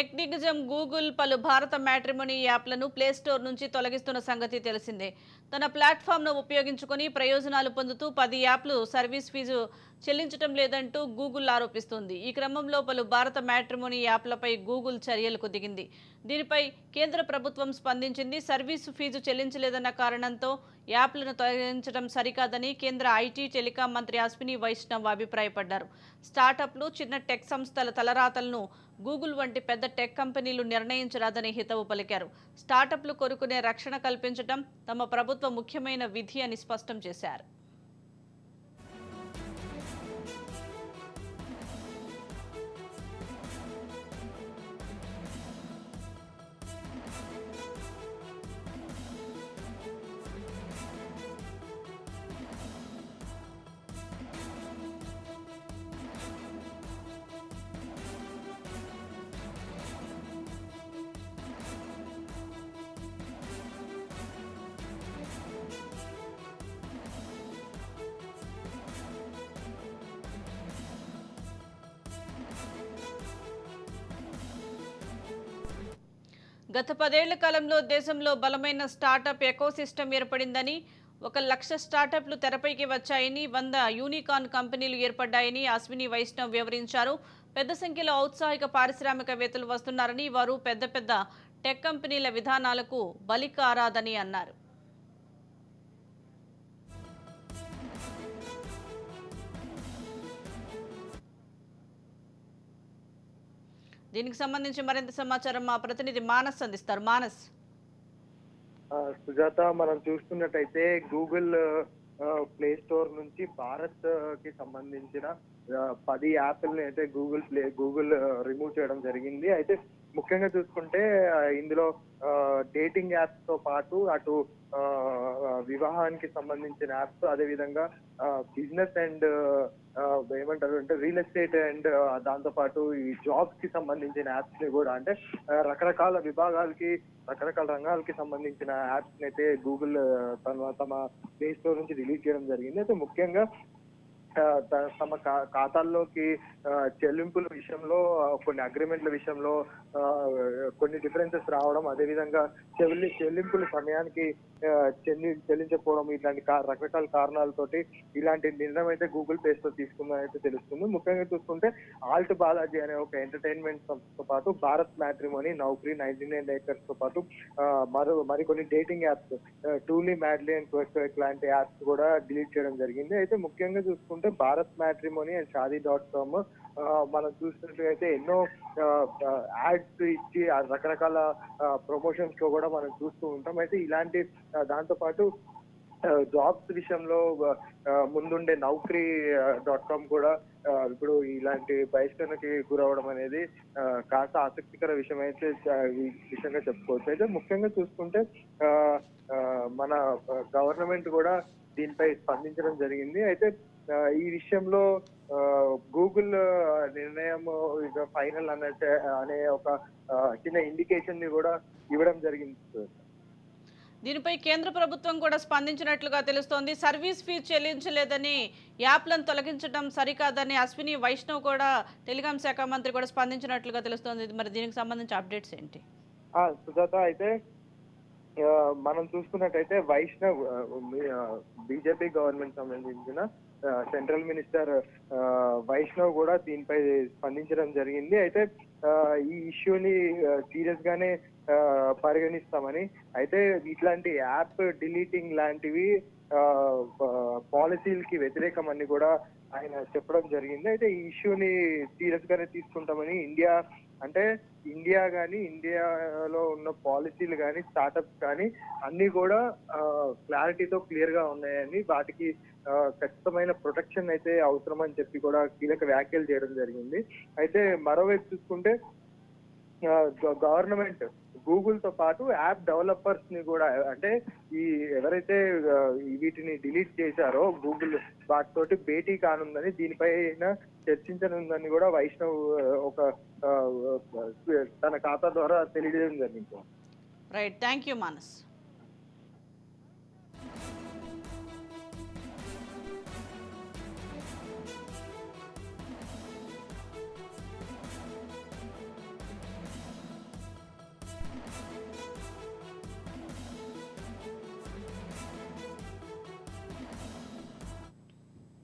Tech Google పలు భారత matrimony యాప్లను ప్లేస్టోర్ నుంచి తొలగిస్తున్న సంగతి తెలిసిందే. తన ప్లాట్ఫామ్ను ఉపయోగించుకొని ప్రయోజనాలు పొందుతూ పది యాప్లు సర్వీస్ ఫీజు చెల్లించడం లేదంటూ గూగుల్ ఆరోపిస్తోంది. ఈ క్రమంలో పలు భారత మ్యాట్రిమోనీ యాప్లపై గూగుల్ చర్యలకు దిగింది. దీనిపై కేంద్ర ప్రభుత్వం స్పందించింది. సర్వీసు ఫీజు చెల్లించలేదన్న కారణంతో యాప్లను తొలగించడం సరికాదని కేంద్ర ఐటీ టెలికాం మంత్రి అశ్విని వైష్ణవ్ అభిప్రాయపడ్డారు. స్టార్టప్లు చిన్న టెక్ సంస్థల తలరాతలను గూగుల్ వంటి పెద్ద టెక్ కంపెనీలు నిర్ణయించరాదని హితవు పలికారు. స్టార్టప్లు కోరుకునే రక్షణ కల్పించడం తమ ప్రభుత్వం ముఖ్యమైన విధి అని స్పష్టం చేశారు. గత పదేళ్ళ కాలంలో దేశంలో బలమైన స్టార్టప్ ఎకోసిస్టమ్ ఏర్పడిందని ఒక లక్ష స్టార్టప్లు తెరపైకి వచ్చాయని వంద యూనికార్న్ కంపెనీలు ఏర్పడ్డాయని అశ్విని వైష్ణవ్ వివరించారు. పెద్ద సంఖ్యలో ఔత్సాహిక పారిశ్రామికవేత్తలు వస్తున్నారని వారు పెద్ద పెద్ద టెక్ కంపెనీల విధానాలకు బలి కారాదని అన్నారు. దీనికి సంబంధించి మరింత సమాచారం మా ప్రతినిధి మానస్ అందిస్తారు. మానస్. ఆ, సుజాత మనం చూస్తున్నట్టయితే గూగుల్ ప్లే స్టోర్ నుంచి భారత్కి సంబంధించిన పది యాప్లని అయితే గూగుల్ ప్లే గూగుల్ రిమూవ్ చేయడం జరిగింది. అయితే ముఖ్యంగా చూసుకుంటే ఇందులో డేటింగ్ యాప్స్తో పాటు అటు వివాహానికి సంబంధించిన యాప్స్ అదే విధంగా బిజినెస్ అండ్ ఏమంటారు అంటే రియల్ ఎస్టేట్ అండ్ దాంతో పాటు ఈ జాబ్స్కి సంబంధించిన యాప్స్ని కూడా అంటే రకరకాల విభాగాలకి రకరకాల రంగాలకి సంబంధించిన యాప్స్ అయితే గూగుల్ తమ తమ ప్లే స్టోర్ నుంచి రిలీజ్ చేయడం జరిగింది. అయితే ముఖ్యంగా తమ ఖాతాల్లోకి చెల్లింపుల విషయంలో కొన్ని అగ్రిమెంట్ల విషయంలో కొన్ని డిఫరెన్సెస్ రావడం అదేవిధంగా చెల్లి చెల్లింపుల సమయానికి చెల్లి చెల్లించకపోవడం ఇలాంటి రకరకాల కారణాలతోటి ఇలాంటి నిర్ణయం అయితే గూగుల్ పే తో తీసుకుందని అయితే తెలుస్తుంది. ముఖ్యంగా చూసుకుంటే ఆల్ట్ బాలాజీ అనే ఒక ఎంటర్టైన్మెంట్ సంస్థతో పాటు Bharat matrimony Naukri ninety nine ఏకర్స్తో పాటు మరో మరికొన్ని dating apps truly madly and quack లాంటి యాప్స్ కూడా డిలీట్ చేయడం జరిగింది. అయితే ముఖ్యంగా చూసుకుంటే Bharat matrimony and Shaadi dot com మనం చూసినట్లయితే ఎన్నో యాడ్స్ ఇచ్చి ఆ రకరకాల ప్రమోషన్స్లో కూడా మనం చూస్తూ ఉంటాం. అయితే ఇలాంటి దాంతోపాటు దాంతో పాటు జాబ్స్ విషయంలో ముందుండే నౌకరీ డాట్ కామ్ కూడా ఇప్పుడు ఇలాంటి బహిష్కరణకి గురవడం అనేది కాస్త ఆసక్తికర విషయం అయితే ఈ విషయంగా చెప్పుకోవచ్చు. అయితే ముఖ్యంగా చూసుకుంటే మన గవర్నమెంట్ కూడా దీనిపై స్పందించడం జరిగింది. అయితే ఈ విషయంలో గూగుల్ నిర్ణయం ఇక ఫైనల్ అన్నట్టు అనే ఒక చిన్న ఇండికేషన్ని కూడా ఇవ్వడం జరిగింది దీనిపై కేంద్ర ప్రభుత్వం కూడా స్పందించినట్లుగా తెలుస్తోంది. సర్వీస్ ఫీ చెల్లించలేదని యాప్లను తొలగించడం సరికాదని అశ్విని వైష్ణవ్ కూడా టెలికాం శాఖ మంత్రి కూడా స్పందించినట్లుగా తెలుస్తోంది. మరి దీనికి సంబంధించి అప్డేట్స్ ఏంటి? సుజాత అయితే మనం చూసుకున్నట్టయితే వైష్ణవ్ బీజేపీ గవర్నమెంట్ సంబంధించిన సెంట్రల్ మినిస్టర్ ఆ, వైష్ణవ్ కూడా దీనిపై స్పందించడం జరిగింది. అయితే ఈ ఇష్యూని సీరియస్ గానే పరిగణిస్తామని. అయితే ఇట్లాంటి యాప్ డిలీటింగ్ లాంటివి పాలసీలకి వ్యతిరేకం అని కూడా ఆయన చెప్పడం జరిగింది. అయితే ఈ ఇష్యూని సీరియస్ గానే తీసుకుంటామని ఇండియా అంటే ఇండియా కానీ ఇండియాలో ఉన్న పాలసీలు కానీ స్టార్టప్స్ కానీ అన్ని కూడా క్లారిటీతో క్లియర్గా ఉన్నాయని వాటికి ఖచ్చితమైన ప్రొటెక్షన్ అయితే అవసరం అని చెప్పి కూడా కీలక వ్యాఖ్యలు చేయడం జరిగింది. అయితే మరోవైపు చూసుకుంటే గవర్నమెంట్ గూగుల్తో పాటు యాప్ డెవలపర్స్ని కూడా అంటే ఈ ఎవరైతే వీటిని డిలీట్ చేశారో గూగుల్ వాటితోటి భేటీ కానుందని దీనిపై చర్చించనుందని కూడా వైష్ణవ్ ఒక తన ఖాతా ద్వారా తెలియజేయడం జరిగింది. Right thank you Manas